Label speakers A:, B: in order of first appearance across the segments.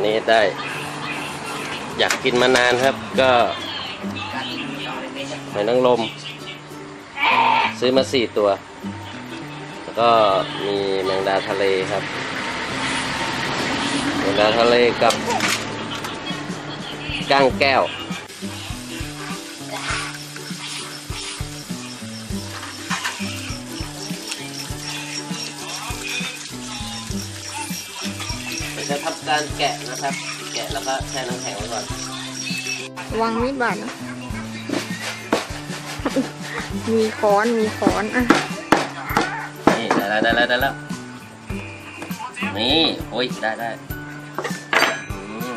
A: นนี้ได้ อยากกินมานานครับ ก็หอยนางรมซื้อมาสี่ตัว แล้วก็มีแมงดาทะเลครับ แมงดาทะเลกับก้างแก้ว การแกะนะครับ แกะแล้วก็แช่น้ำแข็งไว้ก่อน
B: วางมีดบาดนะมีค้อนมีค้อนอะ
A: นี่ได้แล้วได้แล้วได้แล้วนี่โอ้ยได้ได้อืม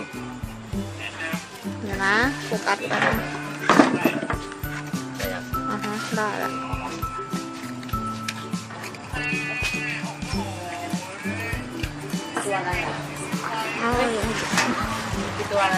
B: เดี๋ยวนะโฟกัสกัน
A: ได้ยัง
B: อะฮะได้แล้ว
C: ตัวอะไรอะ
B: เอาเลย
C: คือตัวอะไร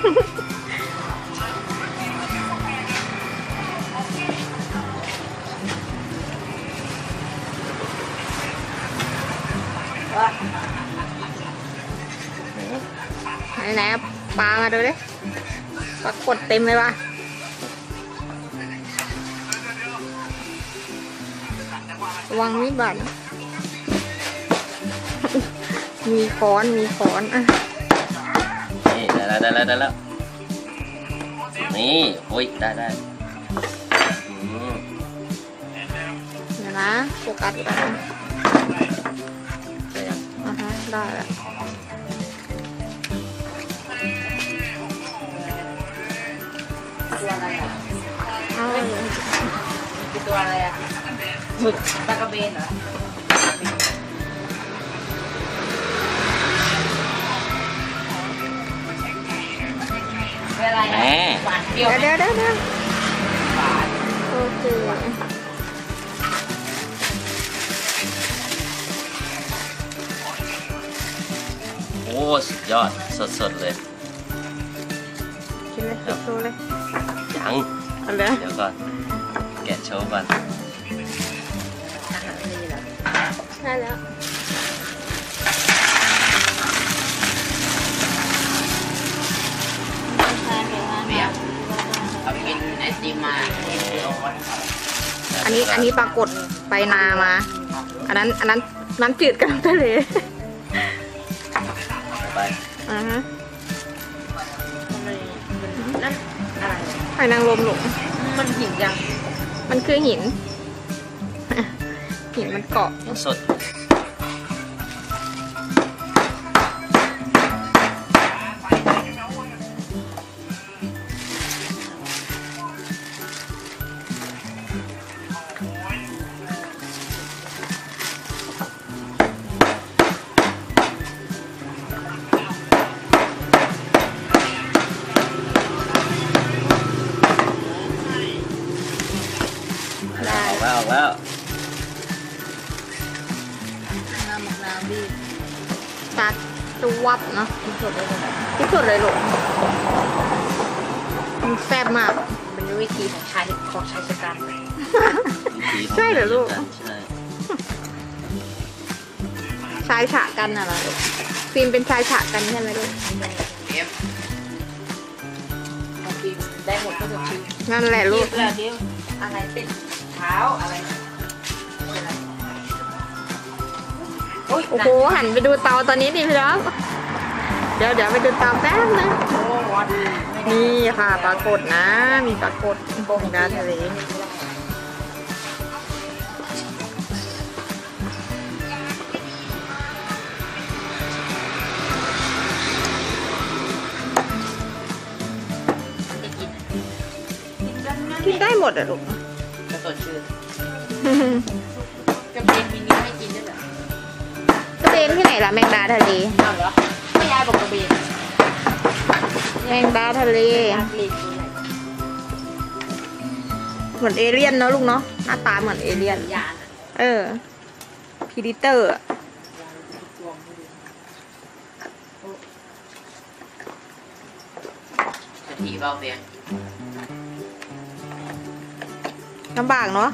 C: ไหนปรี้ยว
B: เดี๋ยว
C: ไหน
B: โอเค
A: โอ้สุดยอดสดอืม
B: ไหนไหนๆเอาปลามาดูดิปลากดเต็มเลยว่ะวางมีดบาดนะมีค้อน มีค้อนอะ
A: แล้วได้แล้วได้แล้วนี่โอ้ยได้ได้อืม
B: เดี๋ยวนะโฟกัสกัน
A: ได้ยัง
B: อะฮะได้แล้ว
C: ตัวอะไรอะ
B: เอาเลย
C: คือตัวอะไรอะหมึกปลากระเบนเหรอ เป็นอะไร
A: แหม
C: อะหวานเปรี้ยว
B: เดี๋ยว
C: ไหม
B: เดี๋ยวเดี๋ยวเดี๋ยว
C: หวาน
B: โอเค
A: โอ้สุดยอดสดสดๆเลย
B: กินเลยโชว์เลย
A: ยัง
B: เอาเลย
A: เดี๋ยวก่อนแกะโชว์ก่อน
C: อาหารนี่เหรอ
B: ใช่แล้ว
C: เบียร์เอาไปกินไอ ติมมา
B: อันนี้อันนี้ปรากฏไปนามา อันนั้นอันนั้นน้ำจืดกับน้ำทะเล
A: ไป
B: อ่าฮะ
C: นั่นอะไร
B: หอยนางรมหลง
C: มันหินยัง
B: มันคือหิน หินมันเกาะ
A: ยังสด
B: ได้
A: แซ่
B: บมาก
C: เป็นวิธีของชายของชายชะกัน
A: วิธีของ
B: ใช่เหรอลูก
A: ใช่
B: ชายฉะกันน่ะเหรอลูกฟิล์มเป็นชายฉะกันใช่ไหมลูก
C: เอฟของปีได้หมดก็จะชิม
B: นั่นแหละลูก
C: เดี๋ยวอะไรติดเท้าอะไรโอ้ย
B: โอ้โห หันไปดูเตาตอนนี้ดิพี่รับ เดี๋ยวเดี๋ยวไปดูเตาแป๊บนึง
C: โอ้วัน
B: นี่ค่ะปรากฏนะ มีปรากฏโป่งดาวทะเลกินได้หมดอะลูก
C: กระสดชื่นกระเบนมินิไม่กินด้วยเหรอก
B: ระเบนที่ไหนล่ะแมงดาทะเล
C: เอาเหรอไม่ ยายบอกกระเบน
B: แมงดาทะเล
C: อยากเล่นตัวไหน
B: เหมือนเอเลี่ยนเนอะลูกเนาะหน้าตาเหมือนเอเลี่ยน
C: ยาน
B: เออพีดิเตอร์
C: ยานรวมให้ดู
A: จะถีบเบาเพียง
B: ลำบากเนาะ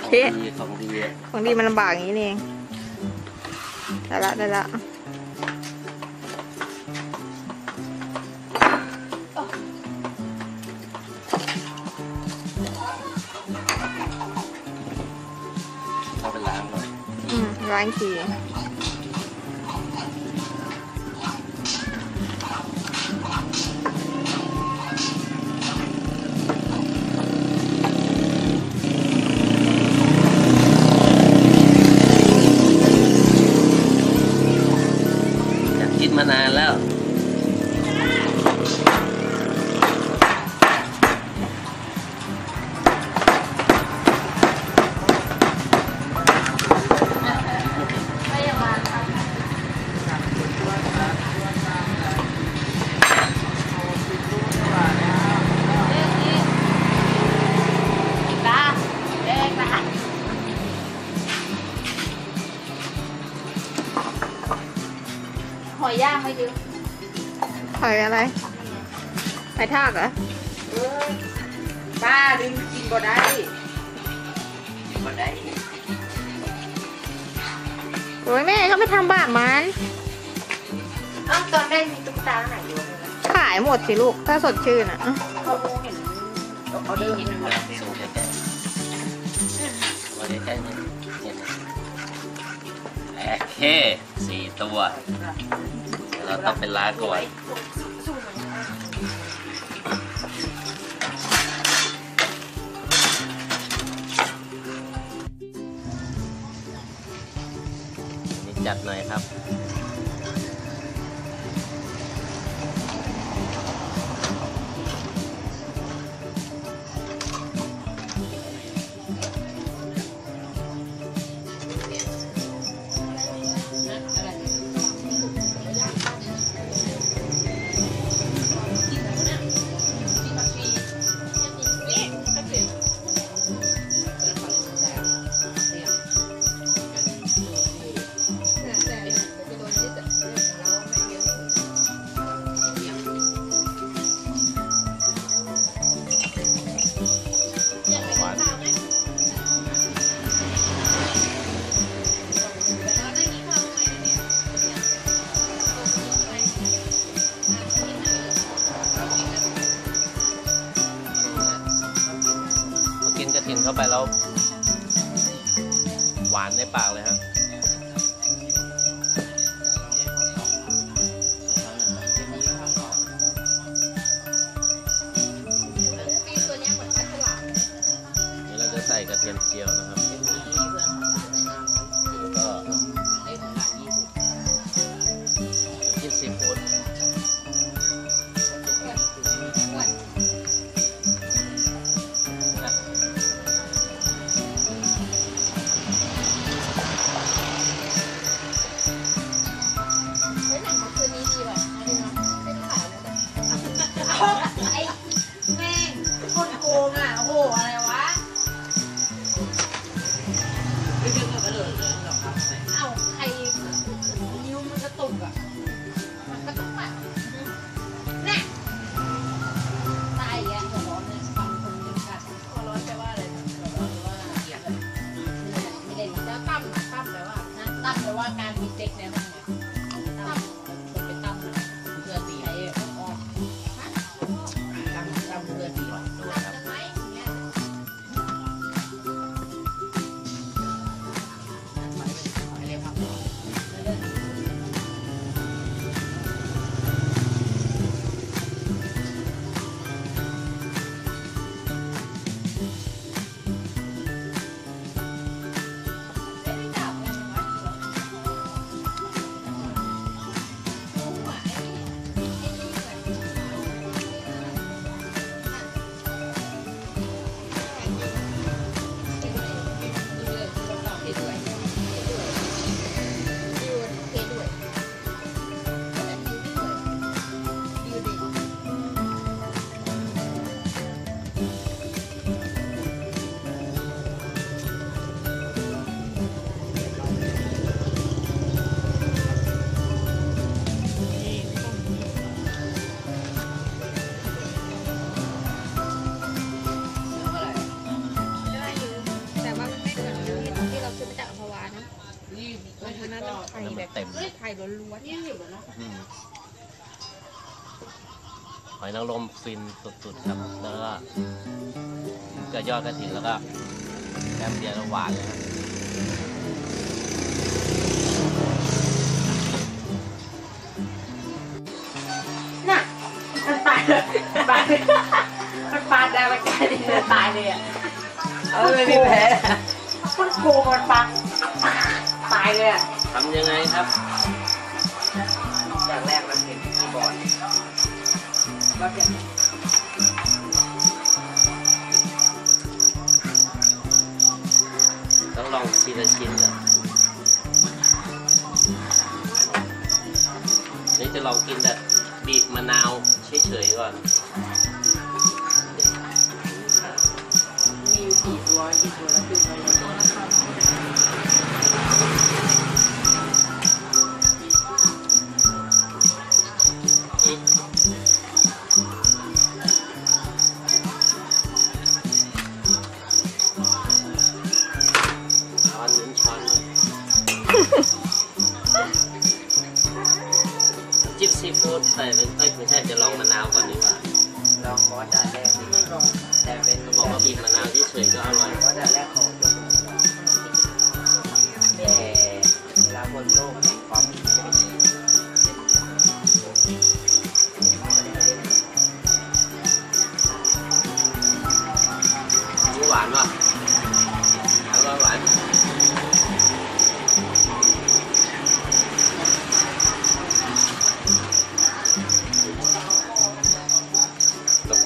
A: ของ
B: เอ๊ะ
A: ดีของดีอะ
B: ของดีมันลำบากอย่างนี้นี่เองได้ละได้ละ
A: อื
C: หอย
B: ทากเหรอ
C: เออป้าดึงกินบ่ได้
A: ก็ได้
B: โอ้ยแม่เขาไม่ทำบาปมัน
C: อ้าวตอนแรกมีตุ๊กตาไหนอยู่เลยนะ
B: ขายหมดสิลูก ถ้าสดชื่นอะ
C: เขาเห็นเขาเดินเห็นหมด
A: สูงใกล้ๆมาใกล้ๆนี่เห็นไหมโอเคสี่ตัวเดี๋ยวเราต้องไปล้างก่อน จัดหน่อยครับ เทีย
C: อื
A: มหอยนางรมฟินสุดๆครับแล้วก็กระยอดกระถิ่นแล้วก็แกมเบียร์ล้วหวานเลยครับ
C: น่ะมันตายเลยตายเลยมันปาดได้มันกลายเป็นเนื้อตายเลยอะ
D: เอาเลยพี่แพ้
C: มันโกงมันปาดตายเลยอะ
A: ทำยังไงครับ
D: แ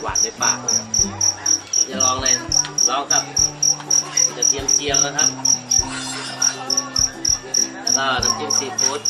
D: ห
A: วา
D: น
A: ในปากเลยจะลองเลยลองครับ จะเตรียมเจียวนะครับ แล้วก็น้ำจิ้มซีฟู้ด